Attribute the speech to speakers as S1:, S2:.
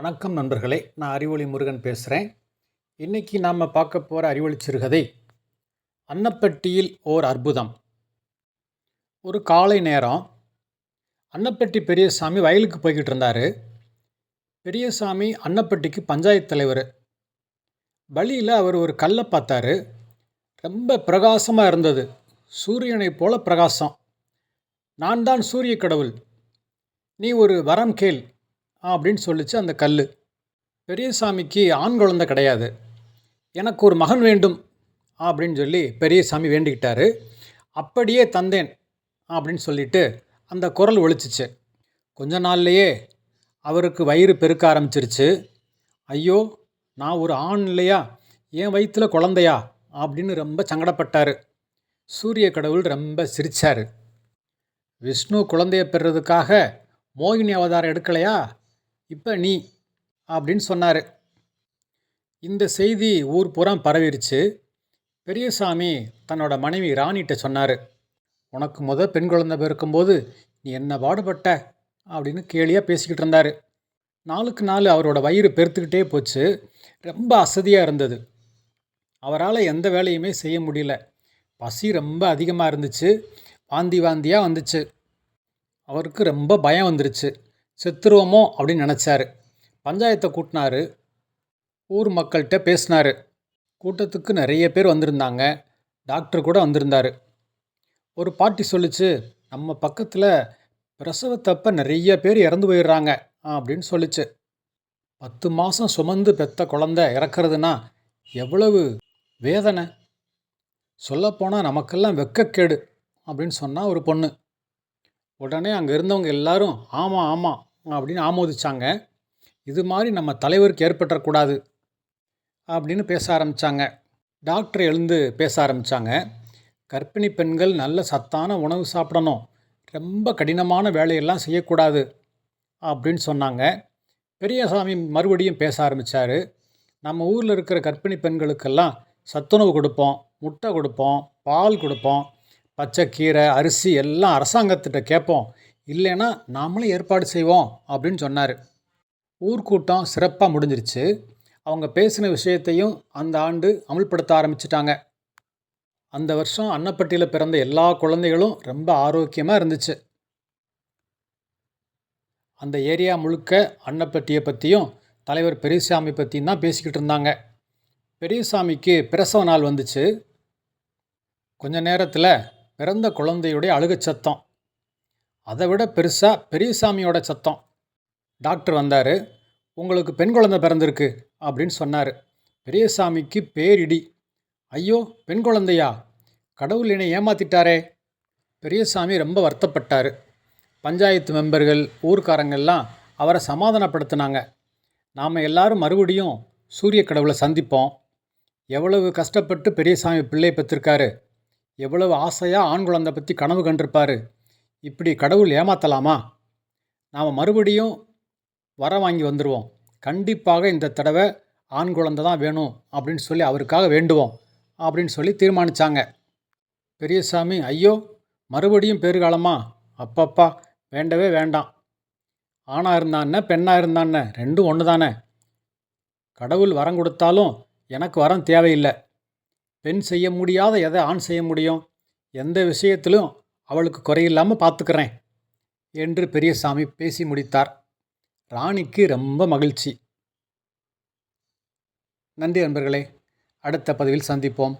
S1: வணக்கம் நண்பர்களே நான் அறிவொளி முருகன் பேசுகிறேன் இன்றைக்கி நாம் பார்க்க போகிற அறிவொளி சிறுகதை அன்னப்பட்டியில் ஓர் அற்புதம். ஒரு காலை நேரம் அன்னப்பட்டி பெரியசாமி வயலுக்கு போய்கிட்டு இருந்தார். பெரியசாமி அன்னப்பட்டிக்கு பஞ்சாயத்து தலைவர். வழியில் அவர் ஒரு கல்லை பார்த்தாரு. ரொம்ப பிரகாசமாக இருந்தது. சூரியனைப் போல பிரகாசம். நான் தான் சூரிய கடவுள். நீ ஒரு வரம் கேள். அப்படின்னு சொல்லிச்சு அந்த கல் பெரியசாமிக்கு ஆண் குழந்தை கிடையாது. எனக்கு ஒரு மகன் வேண்டும் அப்படின்னு சொல்லி பெரியசாமி வேண்டிக்கிட்டாரு. அப்படியே தந்தேன் அப்படின்னு சொல்லிட்டு அந்த குரல் ஒழிச்சிச்சு கொஞ்ச நாள்லையே அவருக்கு வயிறு பெருக்க ஆரம்பிச்சிருச்சு. ஐயோ நான் ஒரு ஆண் இல்லையா? என் வயிற்றில் குழந்தையா? அப்படின்னு ரொம்ப சங்கடப்பட்டார். சூரிய கடவுள் ரொம்ப சிரித்தார் விஷ்ணு குழந்தைய பெறுறதுக்காக மோகினி அவதாரம் எடுக்கலையா? இப்போ நீ அப்படின்னு சொன்னார். இந்த செய்தி ஊர் புறம் பரவிருச்சு. பெரியசாமி தன்னோட மனைவி ராணிகிட்ட சொன்னார். உனக்கு முத பெண் குழந்தை பிறக்கும்போது நீ என்ன பாடுபட்ட? அப்படின்னு கேலியாக பேசிக்கிட்டு இருந்தார். நாளுக்கு நாள் அவரோட வயிறு பெருத்துக்கிட்டே போச்சு. ரொம்ப அசதியாக இருந்தது. அவரால் எந்த வேலையுமே செய்ய முடியல. பசி ரொம்ப அதிகமாக இருந்துச்சு. வாந்தி வாந்தியாக வந்துச்சு. அவருக்கு ரொம்ப பயம் வந்துருச்சு. செத்துருவோமோ அப்படின்னு நினச்சாரு. பஞ்சாயத்தை கூட்டினாரு. ஊர் மக்கள்கிட்ட பேசினாரு. கூட்டத்துக்கு நிறைய பேர் வந்திருந்தாங்க. டாக்டர் கூட வந்திருந்தார். ஒரு பாட்டி சொல்லிச்சு நம்ம பக்கத்தில் பிரசவத்தப்ப நிறைய பேர் இறந்து போயிடுறாங்க அப்படின்னு சொல்லிச்சு. பத்து மாதம் சுமந்து பெத்த குழந்த இறக்கிறதுனா எவ்வளவு வேதனை. சொல்லப்போனால் நமக்கெல்லாம் வெக்கக்கேடு அப்படின்னு சொன்னால் ஒரு பொண்ணு. உடனே அங்கே இருந்தவங்க எல்லாரும் ஆமாம் ஆமாம் அப்படின்னு ஆமோதிச்சாங்க. இது மாதிரி நம்ம தலைவருக்கு ஏற்பட்டக்கூடாது அப்படின்னு பேச ஆரம்பித்தாங்க டாக்டர் எழுந்து பேச ஆரம்பித்தாங்க கர்ப்பிணி பெண்கள் நல்ல சத்தான உணவு சாப்பிடணும். ரொம்ப கடினமான வேலையெல்லாம் செய்யக்கூடாது அப்படின்னு சொன்னாங்க. பெரியசாமி மறுபடியும் பேச ஆரம்பித்தார் நம்ம ஊரில் இருக்கிற கர்ப்பிணி பெண்களுக்கெல்லாம் சத்துணவு கொடுப்போம் முட்டை கொடுப்போம் பால் கொடுப்போம் பச்சை கீரை அரிசி எல்லாம் அரசாங்கத்திட்ட கேட்போம். இல்லைன்னா நாமளும் ஏற்பாடு செய்வோம் அப்படின்னு சொன்னார். ஊர்க்கூட்டம் சிறப்பாக முடிஞ்சிருச்சு. அவங்க பேசின விஷயத்தையும் அந்த ஆண்டு அமல்படுத்த ஆரம்பிச்சிட்டாங்க. அந்த வருஷம் அன்னப்பட்டியில் பிறந்த எல்லா குழந்தைகளும் ரொம்ப ஆரோக்கியமாக இருந்துச்சு. அந்த ஏரியா முழுக்க அன்னப்பட்டியை பற்றியும் தலைவர் பெரியசாமி பற்றியும் தான் பேசிக்கிட்டு இருந்தாங்க. பெரியசாமிக்கு பிரசவ நாள் வந்துச்சு. கொஞ்ச நேரத்தில் பிறந்த குழந்தையுடைய அழுகச் சத்தம். அதை விட பெருசாக பெரியசாமியோட சத்தம். டாக்டர் வந்தார் உங்களுக்கு பெண் குழந்தை பிறந்திருக்கு அப்படின்னு சொன்னார். பெரியசாமிக்கு பேரிடி. ஐயோ பெண் குழந்தையா? கடவுள் என்னை ஏமாத்திட்டாரே. பெரியசாமி ரொம்ப வருத்தப்பட்டார். பஞ்சாயத்து மெம்பர்கள் ஊர்க்காரங்கள்லாம் அவரை சமாதானப்படுத்தினாங்க. நாம் எல்லாரும் மறுபடியும் சூரிய கடவுளை சந்திப்போம். எவ்வளவு கஷ்டப்பட்டு பெரியசாமி பிள்ளை பெற்றிருக்காரு. எவ்வளவு ஆசையாக ஆண் குழந்தை பற்றி கனவு கண்டிருப்பார். இப்படி கடவுள் ஏமாத்தலாமா? நாம் மறுபடியும் வர வாங்கி வந்துடுவோம் கண்டிப்பாக இந்த தடவை ஆண் குழந்தை தான் வேணும் அப்படின்னு சொல்லி அவருக்காக வேண்டுவோம் அப்படின்னு சொல்லி தீர்மானித்தாங்க பெரியசாமி ஐயோ மறுபடியும் பேறுகாலமா? அப்பப்பா வேண்டவே வேண்டாம். ஆணாக இருந்தான்ன பெண்ணாக இருந்தான்ன ரெண்டும் ஒன்று தானே. கடவுள் வரம் கொடுத்தாலும் எனக்கு வரம் தேவையில்லை. பெண் செய்ய முடியாத எதை ஆண் செய்ய முடியும்? எந்த விஷயத்திலும் அவளுக்கு குறையில்லாமல் பார்த்துக்கிறேன் என்று பெரியசாமி பேசி முடித்தார். ராணிக்கு ரொம்ப மகிழ்ச்சி. நன்றி நண்பர்களே அடுத்த பதிவில் சந்திப்போம்.